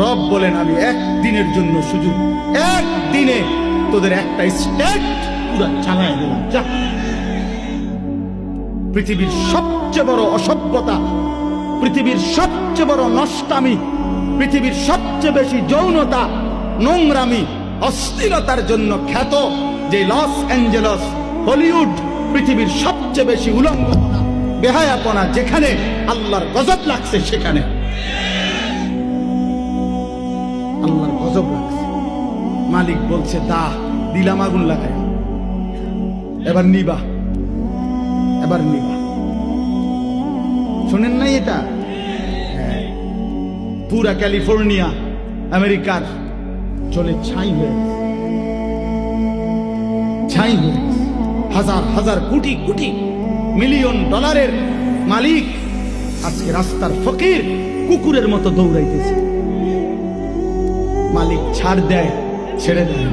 রব বলেন, আমি একদিনের জন্য সুযোগ একদিনে তোদের একটা স্টেট পুরো চালায় দিলাম যা। পৃথিবীর সবচেয়ে বড় অসভ্যতা, পৃথিবীর সবচেয়ে বড় নষ্টামি, পৃথিবীর সবচেয়ে বেশি যৌনতা, নোংরামি, অস্থিরতার জন্য খ্যাত যে লস অ্যাঞ্জেলস, হলিউড, পৃথিবীর সবচেয়ে বেশি উলঙ্গনা বেহায়াপনা যেখানে আল্লাহর গজব লাগছে সেখানে। গজব লাগছে মালিক বলছে, দা, দিলাম আগুন লাগাই এবার নিবা এবার নিবা। শোনেন নাই এটা? হ্যাঁ। পুরা ক্যালিফোর্নিয়া আমেরিকার চলে ছাই হয়ে ছাই হয়ে হাজার হাজার কোটি কোটি, মিলিয়ন ডলারের মালিক আজকে রাস্তার ফকির কুকুরের মতো দৌড়াইতেছে। মালিক ছাড় দেয় ছেড়ে দেয়।